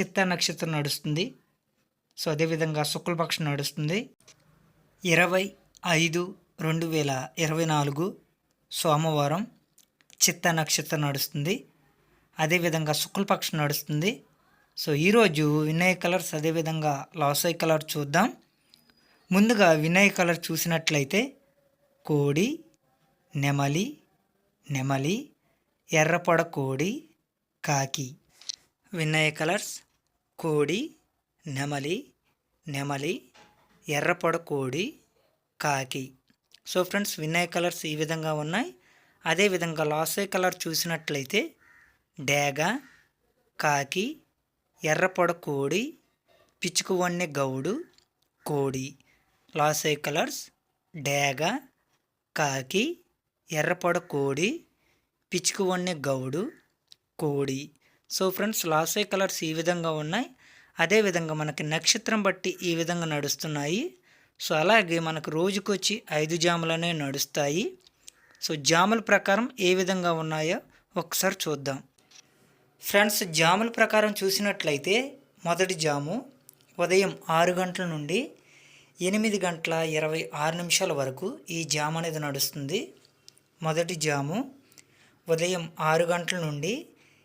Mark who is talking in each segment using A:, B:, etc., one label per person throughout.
A: చిత్త నక్షత్రం నడుస్తుంది. సో అదేవిధంగా శుక్లపక్షం నడుస్తుంది. ఇరవై ఐదు రెండు వేల ఇరవై నాలుగు సోమవారం చిత్త నక్షత్రం నడుస్తుంది. అదేవిధంగా శుక్లపక్షం నడుస్తుంది. సో ఈరోజు వినయ కలర్స్ అదేవిధంగా లాసై కలర్ చూద్దాం. ముందుగా వినయ్ కలర్ చూసినట్లయితే కోడి నెమలి నెమలి ఎర్రపొడ కోడి కాకి. వినయ కలర్స్ కోడి నెమలి నెమలి ఎర్రపొడ కోడి కాకి. సో ఫ్రెండ్స్ వినయ్ కలర్స్ ఈ విధంగా ఉన్నాయి. అదేవిధంగా లాసే కలర్ చూసినట్లయితే డేగ కాకి ఎర్రపొడ కోడి పిచ్చుకువన్నె గౌడు కోడి. లాసే కలర్స్ డేగ కాకి ఎర్రపొడ కోడి పిచ్చుకువన్నె గౌడు కోడి. సో ఫ్రెండ్స్ లాసే కలర్స్ ఈ విధంగా ఉన్నాయి. అదేవిధంగా మనకి నక్షత్రం బట్టి ఈ విధంగా నడుస్తున్నాయి. సో అలాగే మనకు రోజుకొచ్చి ఐదు జాములనే నడుస్తాయి. సో జాముల ప్రకారం ఏ విధంగా ఉన్నాయో ఒకసారి చూద్దాం. ఫ్రెండ్స్ జాముల ప్రకారం చూసినట్లయితే మొదటి జాము ఉదయం ఆరు గంటల నుండి ఎనిమిది గంటల ఇరవై ఆరు నిమిషాల వరకు ఈ జాము అనేది నడుస్తుంది. మొదటి జాము ఉదయం ఆరు గంటల నుండి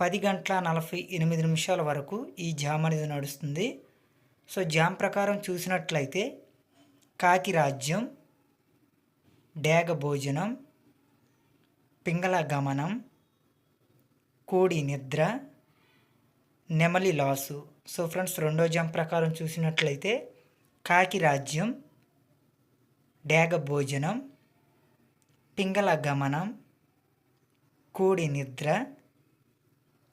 A: పది గంటల నలభై ఎనిమిది నిమిషాల వరకు ఈ జామ్ అనేది నడుస్తుంది. సో జామ్ ప్రకారం చూసినట్లయితే కాకి రాజ్యం డేగ భోజనం పింగళ గమనం కోడి నిద్ర నెమలి లాసు. సో ఫ్రెండ్స్ రెండో జామ్ ప్రకారం చూసినట్లయితే కాకి రాజ్యం డేగ భోజనం పింగళ గమనం కోడి నిద్ర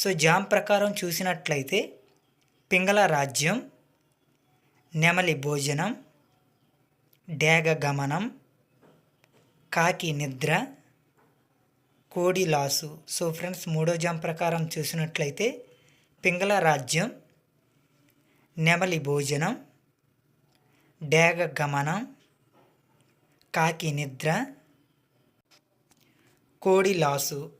A: సో జామ్ ప్రకారం చూసినట్లయితే పింగళ రాజ్యం నెమలి భోజనం డేగ గమనం కాకి నిద్ర కోడి లాసు. సో ఫ్రెండ్స్ మూడో జామ్ ప్రకారం చూసినట్లయితే పింగళ రాజ్యం నెమలి భోజనం డేగ గమనం కాకి నిద్ర కోడి లాసు.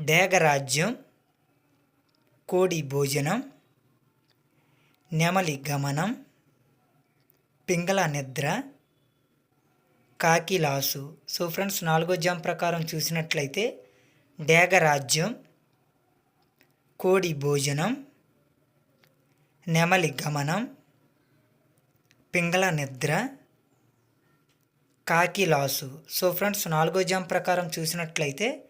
A: డేగ రాజ్యం కోడి భోజనం నెమలి గమనం పింగళ నిద్ర కాకిలాసు. సో ఫ్రెండ్స్ నాలుగో జామ్ ప్రకారం చూసినట్లయితే డేగరాజ్యం కోడి భోజనం నెమలి గమనం పింగళ నిద్ర కాకిలాసు. సో ఫ్రెండ్స్ నాలుగో జామ్ ప్రకారం చూసినట్లయితే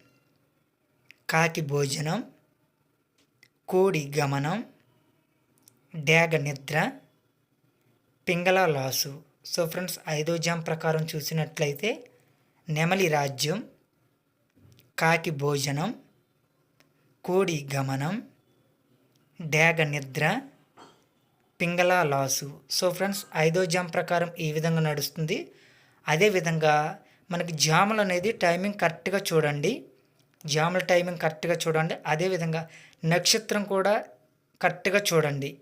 A: కాకి భోజనం కోడి గమనం డేగ నిద్ర పింగళ లాసు. సో ఫ్రెండ్స్ ఐదో జామ్ ప్రకారం చూసినట్లయితే నెమలి రాజ్యం కాకి భోజనం కోడి గమనం డేగ నిద్ర పింగళ లాసు. సో ఫ్రెండ్స్ ఐదో జామ్ ప్రకారం ఈ విధంగా నడుస్తుంది. అదేవిధంగా మనకి జాములు అనేది టైమింగ్ కరెక్ట్గా చూడండి. జాముల టైమింగ్ కరెక్ట్గా చూడండి. అదేవిధంగా నక్షత్రం కూడా కరెక్ట్గా చూడండి.